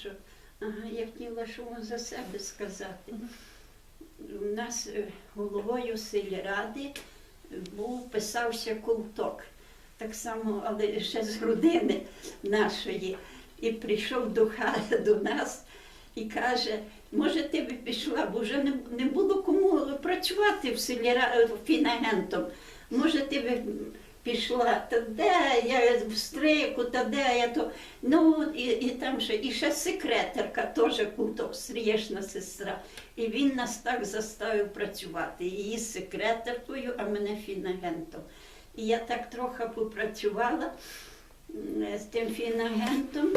що? Ага, я хотіла, що за себе сказати. У нас е, головою сільради був, писався култок. Так само, але ще з родини нашої. І прийшов до хати до нас і каже, може, ти б пішла, бо вже не, не було кому працювати в селі фінагентом. Може, ти б пішла, та де я в стрику, та де я то. Ну, і, і там ще, і ще секретарка, теж куток, стрієшна сестра. І він нас так заставив працювати. Її секретаркою, а мене фінагентом. І я так трохи попрацювала з тим фінагентом,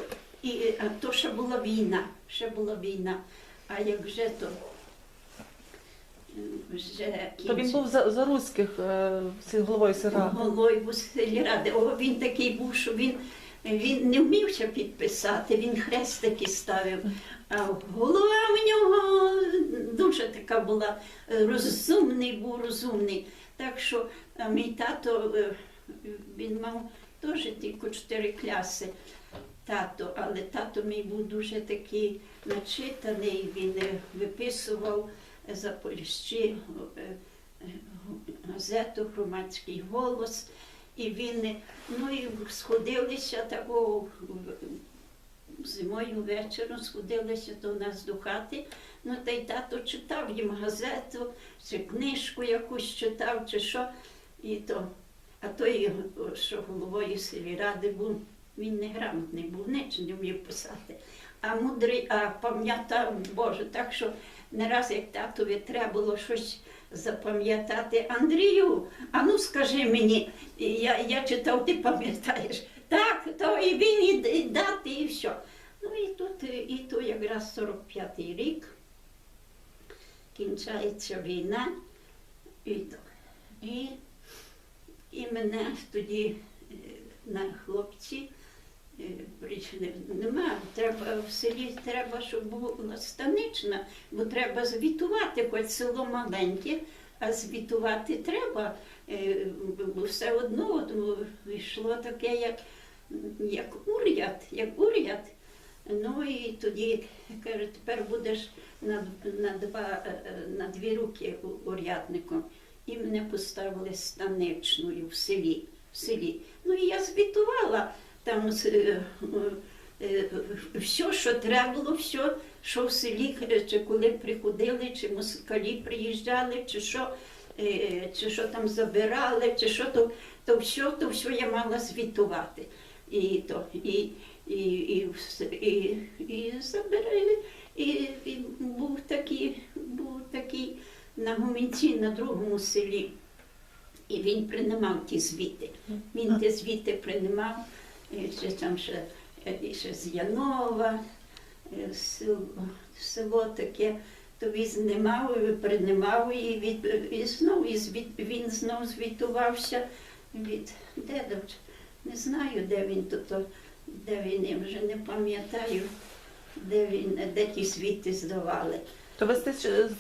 і а то ще була війна, ще була війна. А як вже то вже То він був за, за руських е, сі- головою села. головою сільради. О, він такий був, що він, він не вмівся підписати, він хрестики ставив. А голова в нього дуже така була, е, розумний був, розумний. Так що а мій тато, е, він мав теж тільки чотири класи. Тато, але тато мій був дуже такий начитаний, він е, виписував за Польщі е, е, газету Громадський голос. І він, ну і сходилися такого зимою вечором, сходилися до нас до хати. Ну та й тато читав їм газету, чи книжку якусь читав, чи що. І то, а той, що головою сільради був, він не грамотний був, ніч не вмів писати. А мудрий, а пам'ятав, Боже, так що не раз як татові треба було щось запам'ятати. Андрію, а ну скажи мені, я, я читав, ти пам'ятаєш. Так, то і він і, і дати, і все. Ну і тут, і то якраз 45-й рік, кінчається війна, і, і, і мене тоді е, на хлопці е, прийшли. Нема, треба в селі треба, щоб була станична, бо треба звітувати, хоч село маленьке, а звітувати треба. Е, все одно ну, йшло таке, як, як уряд, як уряд. Ну і тоді каже, тепер будеш на, на, два, е, е, на дві руки урядником. І мене поставили станичною в селі. В селі. Ну і я звітувала там е, е, все, що треба було, все, що в селі, е, чи коли приходили, чи москалі приїжджали, чи що, е, чи що там забирали, чи що то, то все, то все я мала звітувати. І, то, і, і, і, і, і забирали. І, і був такий, був такий на гумінці на другому селі. І він приймав ті звіти. Він ті звіти приймав, і ще там ще, і ще з Янова, е, село, таке, то він знімав, і приймав, і, від, і знов і звіт, він знов звітувався від де де не знаю, де він тут, де він, я вже не пам'ятаю, де він, де ті звіти здавали. То ви з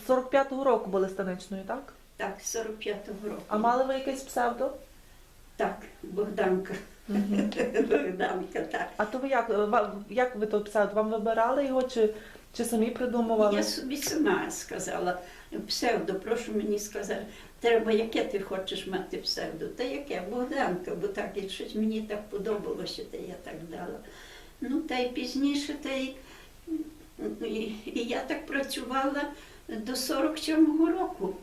45-го року були станичною, так? Так, 45-го року. А мали ви якесь псевдо? Так, Богданка. Богданка, так. А то ви як, е, ва- як ви то псевдо? Вам вибирали його чи, чи самі придумували? Я собі сама сказала, псевдо, прошу мені сказати, треба, яке ти хочеш мати псевдо, та яке Богданка, бо так і щось мені так подобалося, та я так дала. Ну, та й пізніше, та й і, і я так працювала до 47-го року.